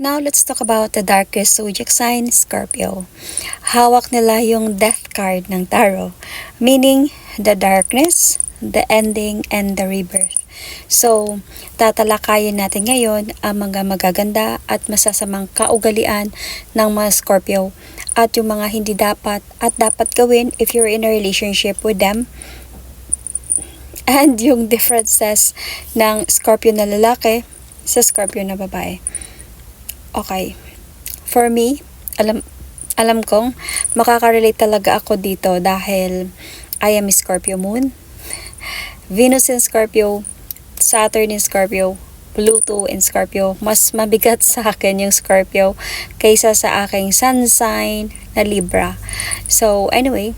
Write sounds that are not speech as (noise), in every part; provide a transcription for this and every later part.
Now, let's talk about the darkest zodiac sign, Scorpio. Hawak nila yung death card ng tarot, meaning the darkness, the ending, and the rebirth. So, tatalakayin natin ngayon ang mga magaganda at masasamang kaugalian ng mga Scorpio at yung mga hindi dapat at dapat gawin if you're in a relationship with them and yung differences ng Scorpio na lalaki sa Scorpio na babae. Okay. For me, alam alam kong makaka-relate talaga ako dito dahil I am Scorpio moon. Venus in Scorpio, Saturn in Scorpio, Pluto in Scorpio. Mas mabigat sa akin yung Scorpio kaysa sa aking sun sign na Libra. So, anyway,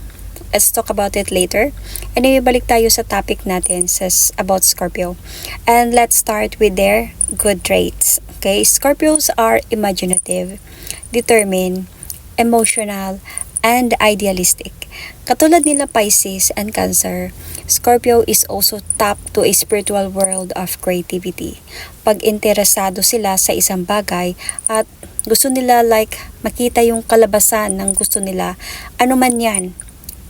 let's talk about it later. Anyway, balik tayo sa topic natin sa about Scorpio. And let's start with their good traits. Okay, Scorpios are imaginative, determined, emotional, and idealistic. Katulad nila Pisces and Cancer, Scorpio is also tapped to a spiritual world of creativity. Pag interesado sila sa isang bagay at gusto nila like makita yung kalabasan ng gusto nila, ano man yan,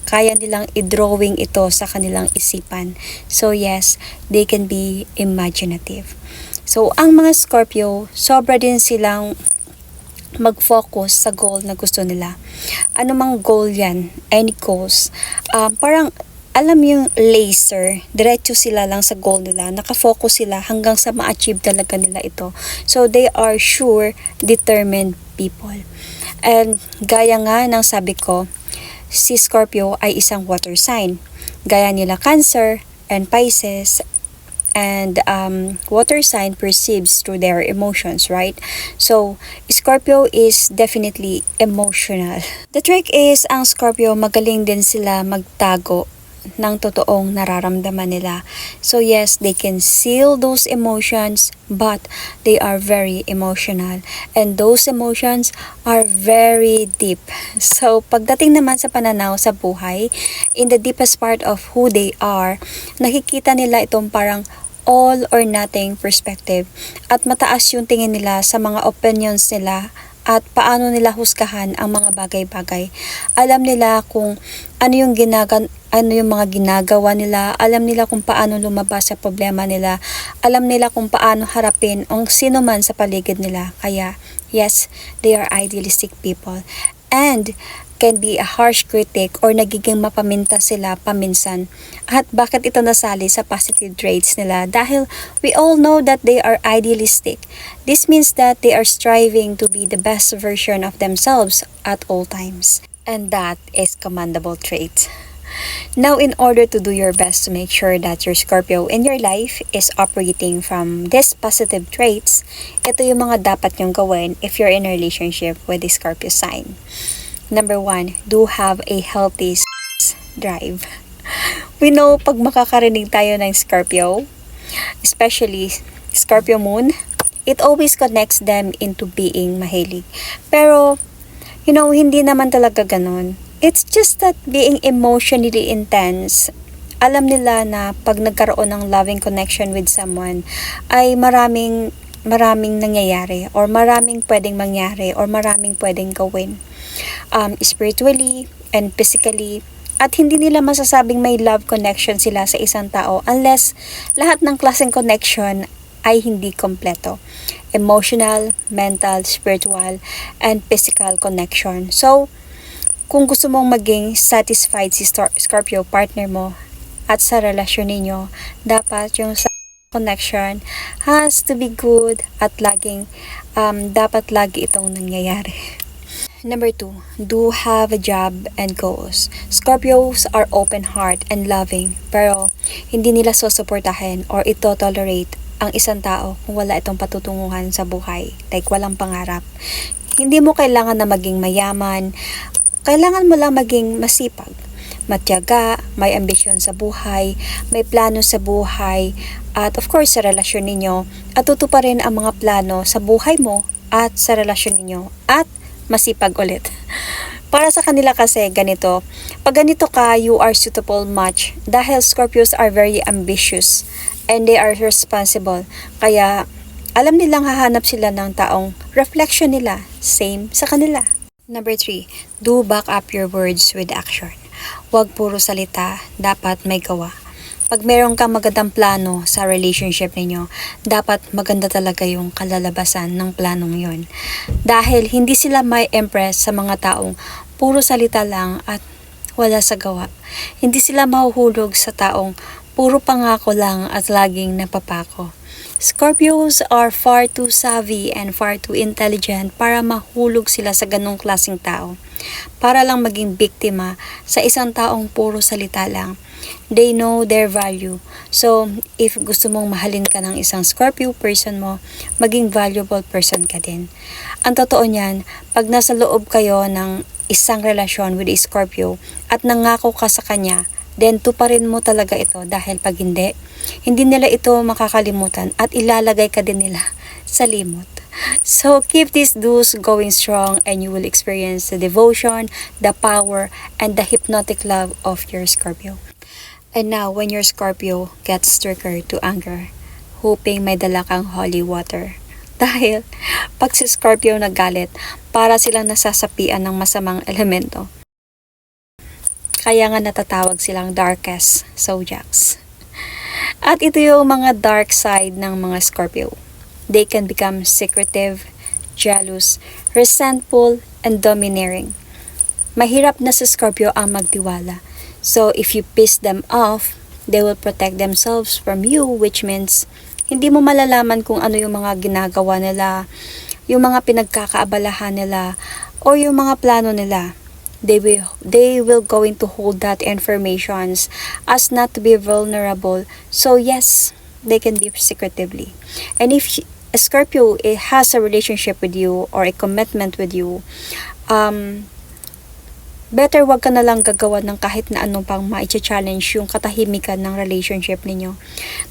kaya nilang i-drawing ito sa kanilang isipan. So yes, they can be imaginative. So ang mga Scorpio, sobra din silang mag-focus sa goal na gusto nila. Ano mang goal yan, any goals. Um, parang alam yung laser, diretso sila lang sa goal nila, nakafocus sila hanggang sa ma-achieve talaga nila ito. So they are sure, determined people. And gaya nga ng sabi ko, si Scorpio ay isang water sign. Gaya nila Cancer and Pisces and um, water sign perceives through their emotions, right? So, Scorpio is definitely emotional. The trick is, ang Scorpio, magaling din sila magtago ng totoong nararamdaman nila. So yes, they can seal those emotions, but they are very emotional. And those emotions are very deep. (laughs) So pagdating naman sa pananaw sa buhay, in the deepest part of who they are, nakikita nila itong parang all or nothing perspective at mataas yung tingin nila sa mga opinions nila at paano nila husgahan ang mga bagay-bagay. Alam nila kung ano yung ginagan ano yung mga ginagawa nila, alam nila kung paano lumabas sa problema nila, alam nila kung paano harapin ang sino man sa paligid nila. Kaya, yes, they are idealistic people. And, can be a harsh critic or nagiging mapaminta sila paminsan. At bakit ito nasali sa positive traits nila? Dahil we all know that they are idealistic. This means that they are striving to be the best version of themselves at all times. And that is commendable trait. Now, in order to do your best to make sure that your Scorpio in your life is operating from these positive traits, ito yung mga dapat nyong gawin if you're in a relationship with the Scorpio sign. Number one, do have a healthy drive. We know pag makakarinig tayo ng Scorpio, especially Scorpio moon, it always connects them into being mahilig. Pero, you know, hindi naman talaga ganun. It's just that being emotionally intense, alam nila na pag nagkaroon ng loving connection with someone, ay maraming maraming nangyayari or maraming pwedeng mangyari or maraming pwedeng gawin. Um, spiritually and physically, at hindi nila masasabing may love connection sila sa isang tao unless lahat ng klaseng connection ay hindi kompleto. Emotional, mental, spiritual, and physical connection. So, kung gusto mong maging satisfied si Scorpio partner mo at sa relasyon ninyo, dapat yung connection has to be good at laging um, dapat lagi itong nangyayari. Number two, do have a job and goals. Scorpios are open heart and loving, pero hindi nila susuportahin or ito tolerate ang isang tao kung wala itong patutunguhan sa buhay, like walang pangarap. Hindi mo kailangan na maging mayaman, kailangan mo lang maging masipag, matyaga, may ambisyon sa buhay, may plano sa buhay, at of course sa relasyon ninyo, at tutuparin ang mga plano sa buhay mo at sa relasyon ninyo, at masipag ulit. (laughs) Para sa kanila kasi ganito, pag ganito ka, you are suitable match dahil Scorpios are very ambitious and they are responsible. Kaya alam nilang hahanap sila ng taong reflection nila, same sa kanila. Number 3, do back up your words with action. Huwag puro salita, dapat may gawa. Pag meron kang magandang plano sa relationship ninyo, dapat maganda talaga yung kalalabasan ng planong yon. Dahil hindi sila may impress sa mga taong puro salita lang at wala sa gawa. Hindi sila mahuhulog sa taong puro pangako lang at laging napapako. Scorpios are far too savvy and far too intelligent para mahulog sila sa ganong klaseng tao. Para lang maging biktima sa isang taong puro salita lang. They know their value. So, if gusto mong mahalin ka ng isang Scorpio person mo, maging valuable person ka din. Ang totoo niyan, pag nasa loob kayo ng isang relasyon with a Scorpio at nangako ka sa kanya, then tuparin mo talaga ito dahil pag hindi, hindi nila ito makakalimutan at ilalagay ka din nila sa limot. So keep these dues going strong and you will experience the devotion, the power, and the hypnotic love of your Scorpio. And now, when your Scorpio gets triggered to anger, hoping may dala kang holy water. (laughs) Dahil, pag si Scorpio nagalit, para silang nasasapian ng masamang elemento. Kaya nga natatawag silang darkest zodiacs. At ito yung mga dark side ng mga Scorpio. They can become secretive, jealous, resentful, and domineering. Mahirap na sa Scorpio ang magtiwala. So if you piss them off, they will protect themselves from you which means hindi mo malalaman kung ano yung mga ginagawa nila, yung mga pinagkakaabalahan nila, o yung mga plano nila they will they will going to hold that informations as not to be vulnerable. So yes they can be secretively. And if a scorpio eh, has a relationship with you or a commitment with you um better wag ka na lang gagawa ng kahit na ano pang ma-challenge yung katahimikan ng relationship ninyo.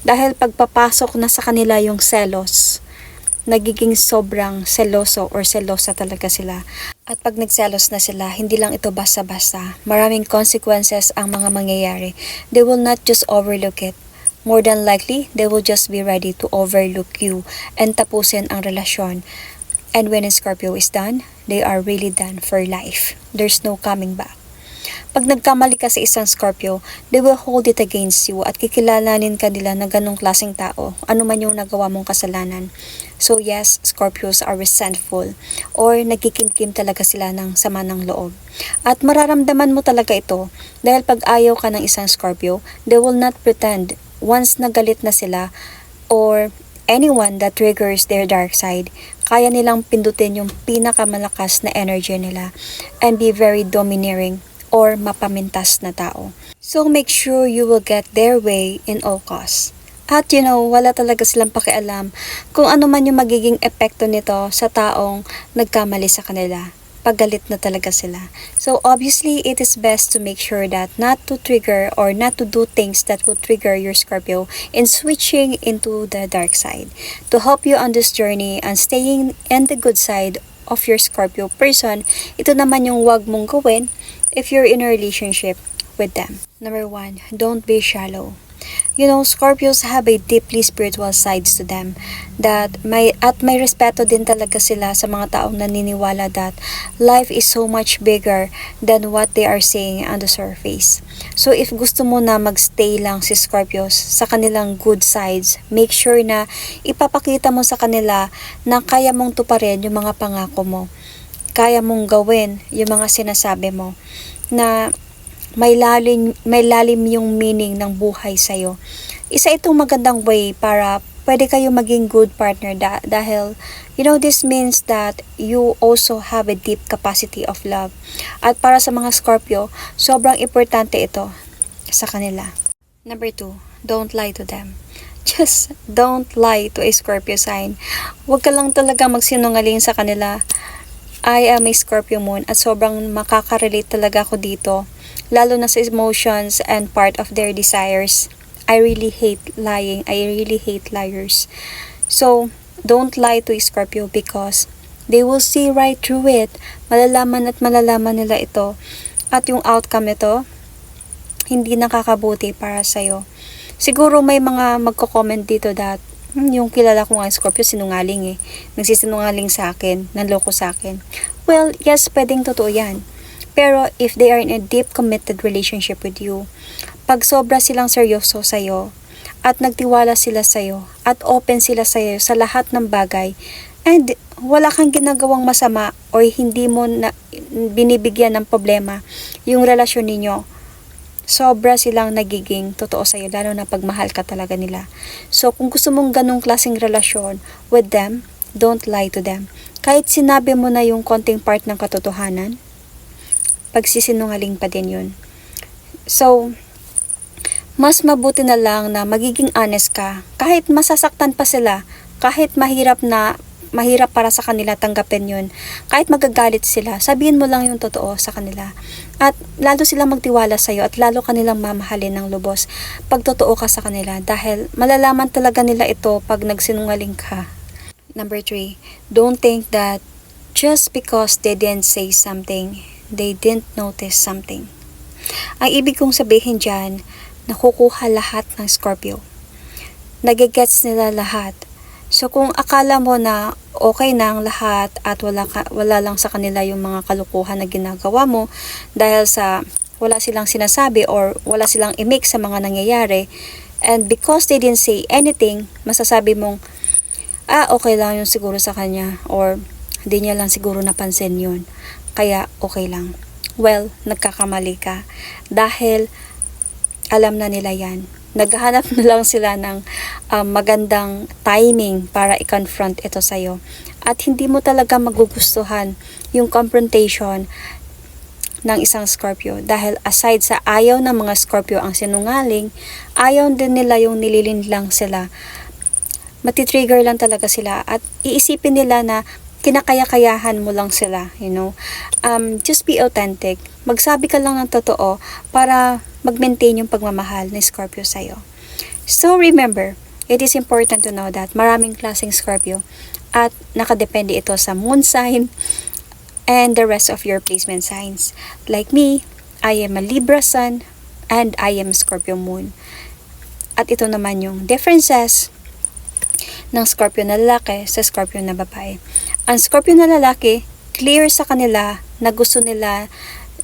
Dahil pagpapasok na sa kanila yung selos nagiging sobrang seloso or selosa talaga sila. At pag nagselos na sila, hindi lang ito basta-basta. Maraming consequences ang mga mangyayari. They will not just overlook it. More than likely, they will just be ready to overlook you and tapusin ang relasyon. And when a Scorpio is done, they are really done for life. There's no coming back. Pag nagkamali ka sa isang Scorpio, they will hold it against you at kikilalanin ka nila na ganong klaseng tao, ano man yung nagawa mong kasalanan. So yes, Scorpios are resentful or nagkikimkim talaga sila ng sama ng loob. At mararamdaman mo talaga ito dahil pag ayaw ka ng isang Scorpio, they will not pretend once nagalit na sila or anyone that triggers their dark side, kaya nilang pindutin yung pinakamalakas na energy nila and be very domineering or mapamintas na tao. So make sure you will get their way in all costs. At you know, wala talaga silang pakialam kung ano man yung magiging epekto nito sa taong nagkamali sa kanila. Paggalit na talaga sila. So obviously, it is best to make sure that not to trigger or not to do things that will trigger your Scorpio in switching into the dark side. To help you on this journey and staying in the good side of your Scorpio person, ito naman yung wag mong gawin if you're in a relationship with them. Number one, don't be shallow. You know, Scorpios have a deeply spiritual sides to them that may at may respeto din talaga sila sa mga taong naniniwala that life is so much bigger than what they are seeing on the surface. So if gusto mo na magstay lang si Scorpios sa kanilang good sides, make sure na ipapakita mo sa kanila na kaya mong tuparin yung mga pangako mo. Kaya mong gawin yung mga sinasabi mo na may lalim, may lalim yung meaning ng buhay sa'yo. Isa itong magandang way para pwede kayo maging good partner da- dahil you know this means that you also have a deep capacity of love. At para sa mga Scorpio, sobrang importante ito sa kanila. Number two, don't lie to them. (laughs) Just don't lie to a Scorpio sign. Huwag ka lang talaga magsinungaling sa kanila. I am a Scorpio moon at sobrang makaka-relate talaga ako dito lalo na sa emotions and part of their desires. I really hate lying. I really hate liars. So, don't lie to Scorpio because they will see right through it. Malalaman at malalaman nila ito. At yung outcome nito, hindi nakakabuti para sa'yo. Siguro may mga magko-comment dito that Hmm, yung kilala ko nga Scorpio, sinungaling eh. Nagsisinungaling sa akin, nanloko sa akin. Well, yes, pwedeng totoo yan. Pero if they are in a deep committed relationship with you, pag sobra silang seryoso sa'yo, at nagtiwala sila sa'yo, at open sila sa'yo sa lahat ng bagay, and wala kang ginagawang masama or hindi mo na, binibigyan ng problema yung relasyon ninyo, sobra silang nagiging totoo sa'yo, lalo na pagmahal ka talaga nila. So, kung gusto mong ganong klaseng relasyon with them, don't lie to them. Kahit sinabi mo na yung konting part ng katotohanan, pagsisinungaling pa din yun. So, mas mabuti na lang na magiging honest ka. Kahit masasaktan pa sila, kahit mahirap na mahirap para sa kanila tanggapin yun. Kahit magagalit sila, sabihin mo lang yung totoo sa kanila. At lalo silang magtiwala sa'yo at lalo kanilang mamahalin ng lubos pag totoo ka sa kanila dahil malalaman talaga nila ito pag nagsinungaling ka. Number three, don't think that just because they didn't say something, they didn't notice something. Ang ibig kong sabihin dyan, nakukuha lahat ng Scorpio. Nagigets nila lahat. So kung akala mo na okay na ang lahat at wala, ka, wala lang sa kanila yung mga kalukuhan na ginagawa mo dahil sa wala silang sinasabi or wala silang imik sa mga nangyayari and because they didn't say anything, masasabi mong ah okay lang yun siguro sa kanya or hindi niya lang siguro napansin yun kaya okay lang. Well, nagkakamali ka dahil alam na nila yan. Naghahanap na lang sila ng um, magandang timing para i-confront ito sa'yo. At hindi mo talaga magugustuhan yung confrontation ng isang Scorpio. Dahil aside sa ayaw ng mga Scorpio ang sinungaling, ayaw din nila yung nililin lang sila. Matitrigger lang talaga sila at iisipin nila na kinakaya-kayahan mo lang sila, you know. Um, just be authentic. Magsabi ka lang ng totoo para mag-maintain yung pagmamahal ni Scorpio sa'yo. So remember, it is important to know that maraming klaseng Scorpio at nakadepende ito sa moon sign and the rest of your placement signs. Like me, I am a Libra sun and I am Scorpio moon. At ito naman yung differences ng Scorpio na lalaki sa Scorpio na babae. Ang Scorpio na lalaki, clear sa kanila na gusto nila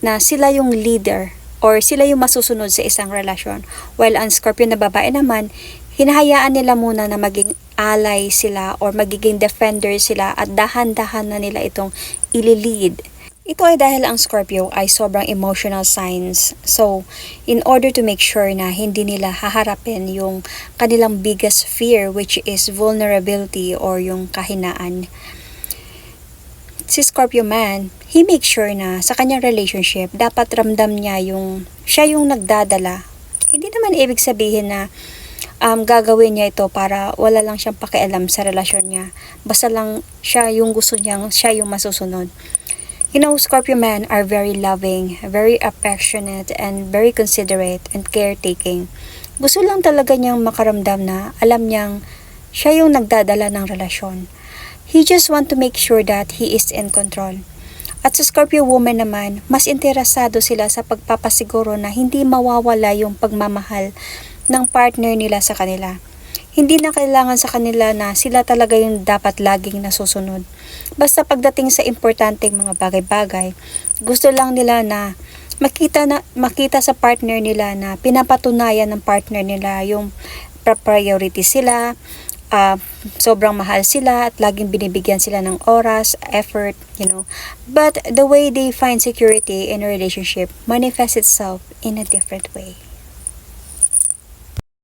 na sila yung leader or sila yung masusunod sa isang relasyon. While ang Scorpio na babae naman, hinahayaan nila muna na maging ally sila or magiging defender sila at dahan-dahan na nila itong ililid. Ito ay dahil ang Scorpio ay sobrang emotional signs. So, in order to make sure na hindi nila haharapin yung kanilang biggest fear which is vulnerability or yung kahinaan, si Scorpio man, he makes sure na sa kanyang relationship, dapat ramdam niya yung, siya yung nagdadala. Hindi naman ibig sabihin na um, gagawin niya ito para wala lang siyang pakialam sa relasyon niya. Basta lang siya yung gusto niyang, siya yung masusunod. You know, Scorpio men are very loving, very affectionate, and very considerate and caretaking. Gusto lang talaga niyang makaramdam na alam niyang siya yung nagdadala ng relasyon. He just want to make sure that he is in control. At sa Scorpio woman naman, mas interesado sila sa pagpapasiguro na hindi mawawala yung pagmamahal ng partner nila sa kanila. Hindi na kailangan sa kanila na sila talaga yung dapat laging nasusunod. Basta pagdating sa importanteng mga bagay-bagay, gusto lang nila na makita na makita sa partner nila na pinapatunayan ng partner nila yung priority sila, uh, sobrang mahal sila at laging binibigyan sila ng oras, effort, you know. But the way they find security in a relationship manifests itself in a different way.